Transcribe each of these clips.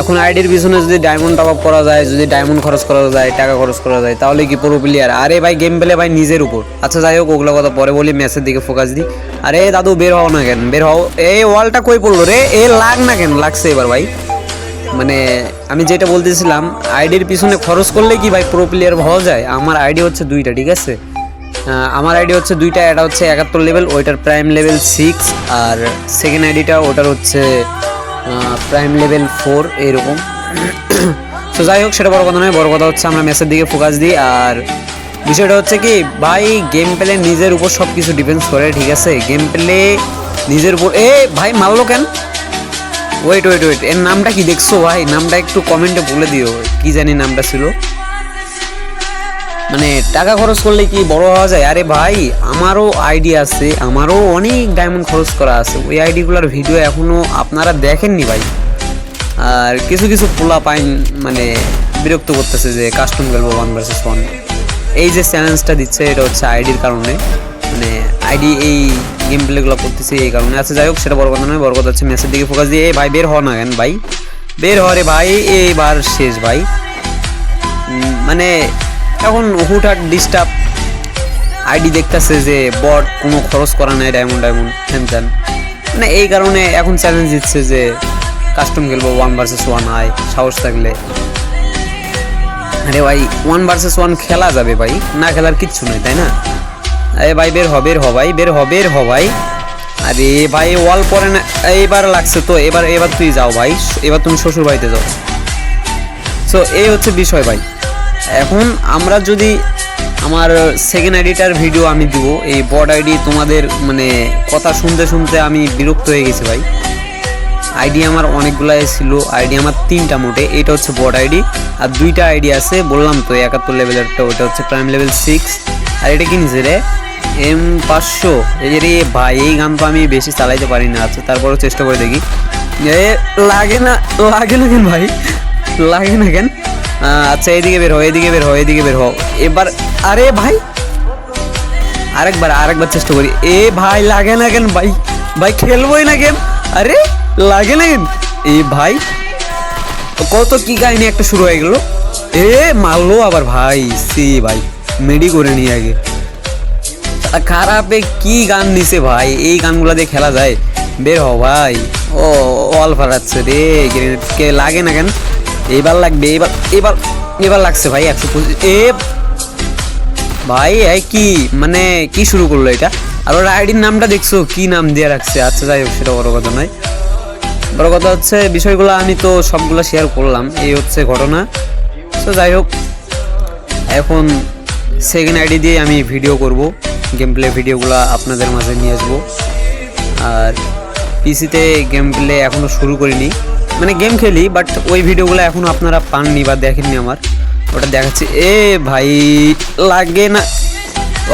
এখন আইডির পিছনে যদি ডায়মন্ড টপ আপ করা যায়, যদি ডায়মন্ড খরচ করা যায়, টাকা খরচ করা যায়, তাহলে কি পুরো প্লেয়ার আরে ভাই গেম পেলে ভাই নিজের উপর। আচ্ছা যাই হোক, ওগুলো কথা পরে বলি ম্যাচের দিকে ফোকাস দিই আরে দাদু, বের হও না কেন, বের হও। এই ওয়ালটা কই পড়ল রে? এ, লাগ না কেন, লাগছে এবার ভাই। মানে আমি যেটা বলতেছিলাম, আইডির পিছনে খরচ করলে কি ভাই প্রো প্লেয়ার হওয়া যায়? আমার আইডি হচ্ছে দুইটা, ঠিক আছে? আমার আইডি হচ্ছে দুইটা, এটা হচ্ছে একাত্তর লেভেল ওইটার প্রাইম লেভেল সিক্স আর সেকেন্ড আইডিটা ওটার হচ্ছে প্রাইম লেভেল ফোর এরকম। তো যাই হোক সেটা বড় কথা নয়, বড় কথা হচ্ছে আমরা ম্যাচের দিকে ফোকাস দিই। আর বিষয়টা হচ্ছে কি, ভাই গেম প্লে নিজের উপর সব কিছু ডিপেন্ডস করে, ঠিক আছে? গেম প্লে নিজের উপর এ, ভাই, মারলো কেন? ওয়েট ওয়েট ওয়েট এর নামটা কি দেখছ, ভাই? নামটা একটু কমেন্টে বলে দিও, কি জানি নামটা ছিল। মানে টাকা খরচ করলে কি বড় হওয়া যায়? আরে ভাই, আমারও আইডি আছে, আমারও অনেক ডায়মন্ড খরচ করা আছে। ওই আইডিগুলোর ভিডিও এখনও আপনারা দেখেননি ভাই। আর কিছু কিছু পোলা পাইন মানে বিরক্ত করতেছে যে কাস্টম খেলব ওয়ান ভার্সেস ওয়ান এই যে চ্যালেঞ্জটা দিচ্ছে, এটা হচ্ছে আইডির কারণে। মানে আইডি এই গেম প্লেগুলো করতেছে এই কারণে। আচ্ছা যাই হোক, সেটা বড় কথা নয়, বড় কথা হচ্ছে ম্যাচের দিকে ফোকাস দিয়ে, এ ভাই, বের হওয়া না কেন ভাই? বের হওয়া রে ভাই এইবার শেষ ভাই। মানে এখন হুটহাট ডিস্টার্ব আইডি দেখতেছে যে বট কোনো খরচ করা নাই ডায়মন্ড ডায়মন্ড হ্যান ত্যান মানে এই কারণে এখন চ্যালেঞ্জ দিচ্ছে যে কাস্টম খেলব ওয়ান ভার্সেস ওয়ান আয়, সাহস থাকলে। আরে ভাই ওয়ান ভার্সেস ওয়ান খেলা যাবে ভাই, না খেলার কিচ্ছু নয় তাই না? আরে ভাই, বের হ বের হ বের হ বের হ ভাই। আরে ভাই ওয়াল পরে না, এইবার লাগছে তো, এবার এবার তুই যাও ভাই, এবার তুমি শ্বশুর বাড়িতে যাও। সো এই হচ্ছে বিষয় ভাই। এখন আমরা যদি আমার সেকেন্ড আইডিটার ভিডিও আমি দিব, এই বড আইডি তোমাদের মানে কথা শুনতে শুনতে আমি বিরক্ত হয়ে গেছি ভাই। আইডি আমার অনেকগুলাই ছিল আইডি আমার তিনটা মোটে, এটা হচ্ছে বড আইডি আর দুইটা আইডি আছে, বললাম তো, একাত্তর লেভেলেরটা ওটা হচ্ছে প্রাইম লেভেল সিক্স আর এটা কি রে? এম পাঁচশো। এই রে ভাই, এই গান তো আমি বেশি চালাইতে পারি না আচ্ছা তারপরেও চেষ্টা করে দেখি। এ, লাগে না লাগে না কেন ভাই? লাগে না কেন? আচ্ছা এদিকে বের হও এদিকে বের হও এদিকে বের হও। এবার, আরে ভাই, আরেকবার আরেকবার চেষ্টা করি। এ ভাই, লাগে না কেন ভাই? ভাই, খেলবোই না গেম আরে, লাগে না কেন? এ ভাই, কত কি কাহিনী একটা শুরু হয়ে গেল। এ, মারলো আবার ভাই, সি ভাই, মেডি করে নি আগে। খারাপে কি গান নিছে ভাই? এই গানগুলো দিয়ে খেলা যায়। বের হ ভাই। ও অল ফারাচ্ছে রে কে, লাগে না কেন? এবার লাগবে, এবার এবার এবার লাগছে ভাই, একশো পঁচিশ, এ ভাই, এই কি মানে কি শুরু করল এটা? আর ওর আইডির নামটা দেখছ, কি নাম দিয়ে রাখছে? আচ্ছা যাই হোক, সেটা বড় কথা নয়। বড় কথা হচ্ছে, বিষয়গুলো আমি তো সবগুলো শেয়ার করলাম, এই হচ্ছে ঘটনা। তো যাই হোক, এখন সেকেন্ড আইডি দিয়ে আমি ভিডিও করব গেম প্লে ভিডিওগুলো আপনাদের মাঝে নিয়ে আসব। আর পিসিতে গেম প্লে এখনও শুরু করিনি। মানে গেম খেলি বাট ওই ভিডিওগুলো এখনও আপনারা পাননি বা দেখেননি আমার। ওটা দেখাচ্ছি। এ ভাই, লাগে না।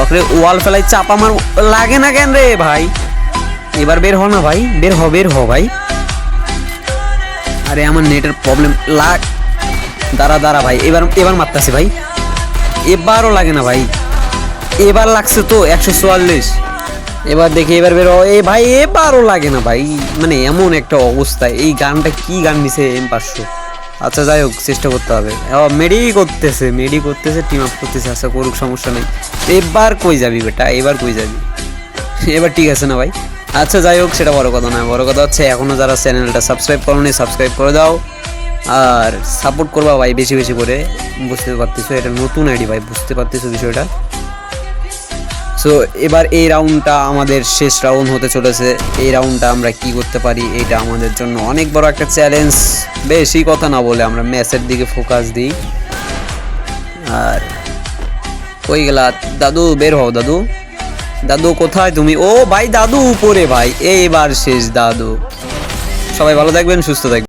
ওকে ওয়াল ফেলাই চাপা আমার লাগে না কেন রে ভাই? এবার বের হ না ভাই, বের হ বের হ ভাই। আরে, আমার নেটের প্রবলেম লাগ দাঁড়া দাঁড়া ভাই, এবার এবার মারতাছি ভাই। এবারও লাগে না ভাই। এবার লাগছে তো একশো চুয়াল্লিশ। এবার দেখি, এবার বেরো। এ ভাই, এবারও লাগে না ভাই। মানে এমন একটা অবস্থা। এই গানটা কি গান নিছে এম পাঁচশো? আচ্ছা যাই হোক, চেষ্টা করতে হবে। মেডি করতেছে মেডি করতেছে টিম আপ করতেছে আচ্ছা করুক, সমস্যা নেই। এবার কই যাবি বেটা? এবার কই যাবি? এবার ঠিক আছে না ভাই? আচ্ছা যাই হোক, সেটা বড় কথা নয় বড় কথা হচ্ছে এখনও যারা চ্যানেলটা সাবস্ক্রাইব করোনি সাবস্ক্রাইব করে দাও। আর সাপোর্ট করবা ভাই, বেশি বেশি করে। বুঝতে পারতেছো, এটা নতুন আইডি ভাই, বুঝতে পারতেছো বিষয়টা। সো এবার এই রাউন্ডটা আমাদের শেষ রাউন্ড হতে চলেছে। এই রাউন্ডটা আমরা কি করতে পারি এটা আমাদের জন্য অনেক বড় একটা চ্যালেঞ্জ বেশি কথা না বলে আমরা ম্যাচের দিকে ফোকাস দিই। আর কই গেলা? দাদু, বের হও দাদু। দাদু, কোথায় তুমি? ও ভাই, দাদু উপরে ভাই। এইবার শেষ দাদু। সবাই ভালো থাকবেন, সুস্থ থাকবেন।